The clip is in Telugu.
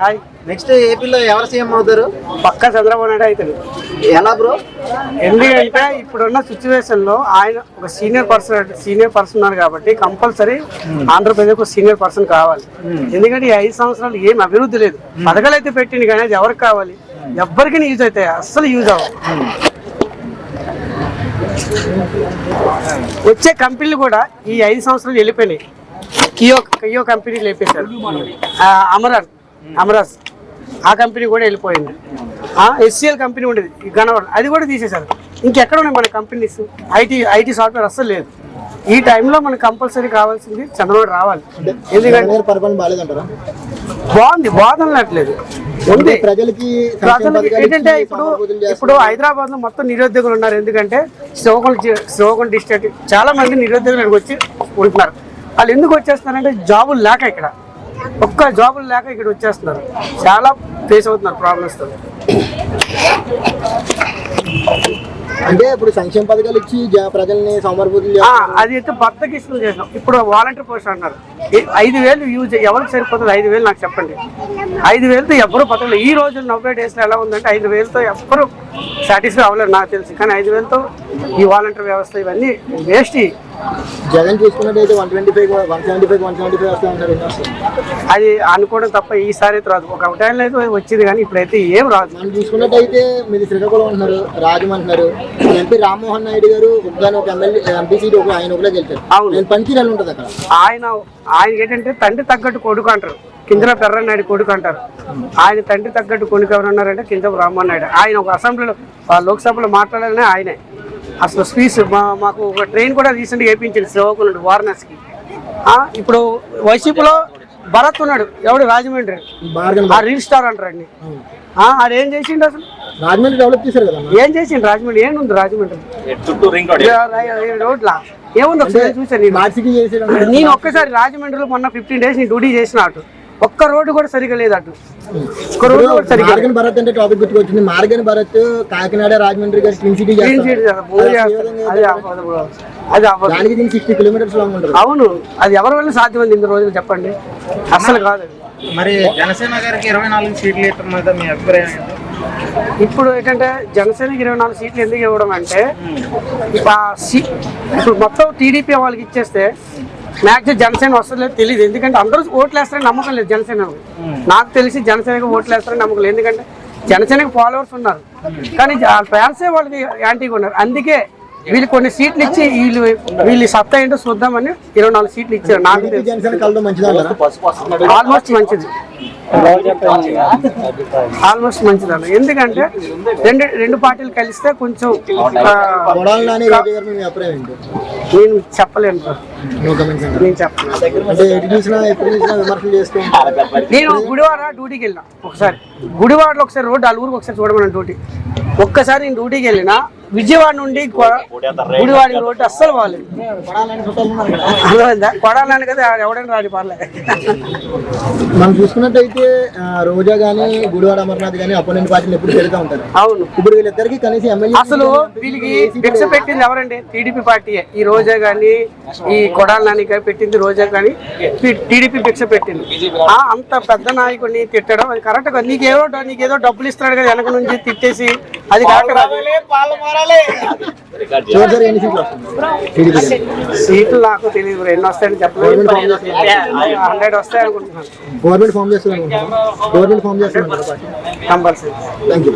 హాయ్ నెక్స్ట్ ఏపీలో ఎవరు సీఎం అవుతారు? పక్క చంద్రబాబు నాయుడు అవుతాడు. ఎలా బ్రో? ఎందుకంటే ఇప్పుడున్న సిచ్యువేషన్లో ఆయన ఒక సీనియర్ పర్సన్ సీనియర్ పర్సన్ ఉన్నారు కాబట్టి కంపల్సరీ ఆంధ్రప్రదేశ్ ఒక సీనియర్ పర్సన్ కావాలి. ఎందుకంటే ఈ ఐదు సంవత్సరాలు ఏం అభివృద్ధి లేదు. పథకాలు అయితే పెట్టింది కానీ అది ఎవరికి కావాలి? ఎవ్వరికి యూజ్ అవుతాయి అస్సలు యూజ్ అవ్వవు. వచ్చే కంపెనీలు కూడా ఈ ఐదు సంవత్సరాలు వెళ్ళిపోయినాయి. కియో కియో కంపెనీ లేపేశారు. అమరాన్ అమరాజ్. ఆ కంపెనీ కూడా వెళ్ళిపోయింది. ఎస్సీఎల్ కంపెనీ ఉండేది. ఈ గణవరం అది కూడా తీసేశారు. ఇంకెక్కడ ఉన్నాయి మన కంపెనీస్? ఐటీ ఐటీ సాఫ్ట్వేర్ అస్సలు లేదు. ఈ టైంలో మనకు కంపల్సరీ కావాల్సింది చంద్రబాబు రావాలి. ఎందుకంటే పరిపాలన బాగాలేదంటారా? బాగుంది. బాగుందనట్లేదు ఉంది. ప్రజలకి ఏంటంటే ఇప్పుడు. ఇప్పుడు హైదరాబాద్లో మొత్తం నిరుద్యోగులు ఉన్నారు. ఎందుకంటే శ్రీకాకుళం శ్రీకాకుళం డిస్ట్రిక్ట్ చాలా మంది నిరుద్యోగులు వచ్చి ఉంటున్నారు. వాళ్ళు ఎందుకు వచ్చేస్తున్నారంటే జాబులు లేక ఇక్కడ. ఒక్క జాబులు లేక ఇక్కడ వచ్చేస్తున్నారు. చాలా ఫేస్ అవుతున్నారు ప్రాబ్లమ్స్ అంటే ఇప్పుడు సంక్షేమ పథకాలు ఇచ్చి ప్రజల్ని సమర్పూతులు అది అయితే బద్దకిస్తులు చేసినాం. ఇప్పుడు వాలంటీర్ పోస్ట్ అంటున్నారు. ఐదు వేలు యూజ్ ఎవరికి సరిపోతుంది ఐదు వేలు నాకు చెప్పండి. ఐదు వేలతో ఎవ్వరు బతకలేదు ఈ రోజు నలభై డేస్లో ఎలా ఉందంటే ఐదు వేలతో ఎవ్వరు సాటిస్ఫై అవ్వలేదు నాకు తెలిసి. కానీ ఐదు వేలతో ఈ వాలంటీర్ వ్యవస్థ ఇవన్నీ వేస్ట్ జగన్ చూసుకున్నట్టయితే one twenty five one seventy five one seventy five వస్తా ఉంటారు అది అనుకోవడం తప్ప ఈసారి అయితే రాదు. ఒక టైంలో అయితే వచ్చింది కానీ ఇప్పుడైతే ఏం రాదు. మనం చూసుకున్నట్టయితే మీది శ్రీకాకుళం అంటున్నారు రాజం అంటున్నారు. ఎంపీ రామ్మోహన్ నాయుడు గారు ఒకగాని ఒక ఎమ్మెల్యే ఎంపీ సీట్ ఒక ఆయన ఒకలే గెలిచారు. అవును. నేను పనికిరాలు ఉంటుంది అక్కడ. ఆయన ఆయన ఏంటంటే తండ్రి తగ్గట్టు కొడుకు అంటారు. కింద పెర్రన్నాయుడు కొడుకు అంటారు. ఆయన తండ్రి తగ్గట్టు కొడుకు ఎవరు ఉన్నారంటే కింద రామ్మోహన్ నాయుడు. ఆయన ఒక అసెంబ్లీలో లోక్సభలో మాట్లాడాలనే ఆయనే. అసలు స్పీచ్ మా మాకు ఒక ట్రైన్ కూడా రీసెంట్గా వేయించింది శ్రీకాకుళం వారణాసికి. ఆ, ఇప్పుడు వైసీపీలో భరత్ ఉన్నాడు. ఎవడు? రాజమండ్రి. ఆ రీల్ స్టార్ అంటారండి ఆడు ఏం చేసిండు అసలు? రాజమండ్రి డెవలప్ చేశారు కదా ఏం చేసిండు? రాజమండ్రి. ఏముంది రాజమండ్రి? రోడ్లా? ఏముంది ఒకసారి చూసాను నేను. ఒక్కసారి రాజమండ్రిలో మొన్న ఫిఫ్టీన్ డేస్ నేను డ్యూటీ చేసిన అటు. ఒక్క రోడ్డు కూడా సరిగా లేదు అటు ఒక్క రోడ్డు కూడా సరిగా. మార్గన్ భరత్ అంటే టాపిక్ గుర్తుకొచ్చింది మార్గన్ భరత్ కాకినాడ రాజమండ్రి గారు ట్విన్ సిటీ క్లీన్ చేస్తారు. అది దానికి దీనికి సిక్స్టీ కిలోమీటర్స్ లాంగ్ ఉంటుంది అవును అది ఎవరి వల్ల సాధ్యమైంది ఇన్ని రోజులు చెప్పండి అస్సలు కాదు. మరి జనసేన గారికి ఇరవై నాలుగు సీట్లు ఇవ్వడం మీద మీ అభిప్రాయం ఏంటి? ఇప్పుడు ఏంటంటే జనసేనకి ఇరవై నాలుగు సీట్లు ఎందుకు ఇవ్వడం అంటే ఇప్పుడు మొత్తం టీడీపీ వాళ్ళకి ఇచ్చేస్తే మ్యాక్సిమం జనసేన వస్తలేదు తెలియదు ఎందుకంటే అందరూ ఓట్లు వేస్తారని నమ్మకం లేదు జనసేన. నాకు తెలిసి జనసేనకి ఓట్లు వేస్తారని నమ్మకం లేదు. ఎందుకంటే జనసేనకి ఫాలోవర్స్ ఉన్నారు. కానీ ఫ్యాన్సే వాళ్ళకి యాంటీగా ఉన్నారు. అందుకే వీళ్ళు కొన్ని సీట్లు ఇచ్చి వీళ్ళు వీళ్ళు సత్తా ఏంటో చూద్దామని ఇరవై నాలుగు సీట్లు ఇచ్చారు. నాకు? ఆల్మోస్ట్ మంచిది. ఆల్మోస్ట్ మంచిది అన్న ఎందుకంటే రెండు రెండు పార్టీలు కలిస్తే కొంచెం నాని చెప్పలేను. నో కమెంట్స్ అంటారు నేను చెప్పలేను అంటే ఎటు చూసినా ఎప్పుడు చూసినా విమర్శలు చేస్తూ. నేను గుడివాడ డ్యూటీకి వెళ్ళిన ఒకసారి. గుడివాడలో ఒకసారి రోడ్డు అలుగురికి ఒకసారి చూడమని డ్యూటీ. ఒక్కసారి నేను డ్యూటీకి వెళ్ళిన విజయవాడ నుండి గుడివాడ రోడ్డు అస్సలు బాగాలేదు కొడాలని కదా ఎవడైనా రాడి పర్లే. మనం చూసుకున్నట్టయితే రోజా గానీ గుడివాడ అమర్నాథ్ గానీ అపోనెంట్ పార్టీలు ఎప్పుడు పెడతా ఉంటారు. అవును. ఇప్పుడు వీళ్ళిద్దరికి కనీసం ఎమ్మెల్యే అసలు వీళ్ళకి భిక్ష పెట్టింది ఎవరండి? టీడీపీ పార్టీయే. ఈ రోజా గాని ఈ కొడాల నాని గాని పెట్టింది రోజా గాని టీడీపీ భిక్ష పెట్టింది. ఆ అంత పెద్ద నాయకుడిని తిట్టడం అది కరెక్ట్ కాదు నీకేదో నీకేదో డబ్బులు ఇస్తున్నాడు కదా వెనక నుంచి తిట్టేసి అది సీట్లు నాకు తెలియదు ఎన్ని వస్తాయని చెప్పలేదు. హండ్రెడ్ వస్తాయి అనుకుంటున్నాను. Government form government form compulsory. Thank you